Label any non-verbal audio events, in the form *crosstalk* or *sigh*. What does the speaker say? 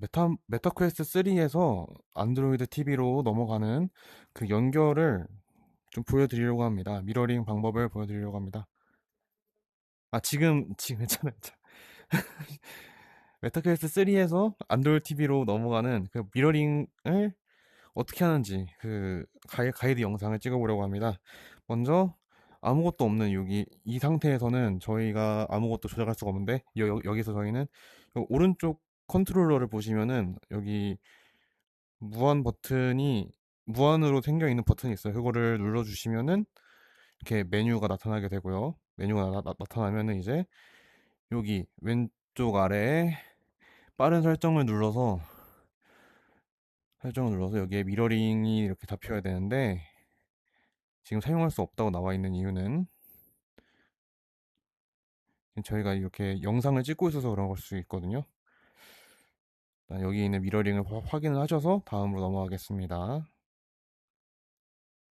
메타, 메타 퀘스트 3에서 안드로이드 TV로 넘어가는 그 연결을 좀 보여드리려고 합니다. 미러링 방법을 보여드리려고 합니다. 아, 지금, 지금 *laughs* 괜찮아요. 메타 퀘스트 3에서 안드로이드 TV로 넘어가는 그 미러링을 어떻게 하는지 그 가이, 가이드 영상을 찍어보려고 합니다. 먼저 아무것도 없는 여기 이 상태에서는 저희가 아무것도 조작할 수가 없는데 여, 여기서 저희는 오른쪽 컨트롤러를 보시면은 여기 무한 버튼이 무한으로 생겨 있는 버튼이 있어요. 그거를 눌러 주시면은 이렇게 메뉴가 나타나게 되고요. 메뉴가 나, 나, 나 타나면은 이제 여기 왼쪽 아래에 빠른 설정을 눌러서 설정을 눌러서 여기에 미러링이 이렇게 잡혀야 되는데 지금 사용할 수 없다고 나와 있는 이유는 저희가 이렇게 영상을 찍고 있어서 그런 걸 수 있거든요. 여기 있는 미러링을 확인을 하셔서 다음으로 넘어가겠습니다.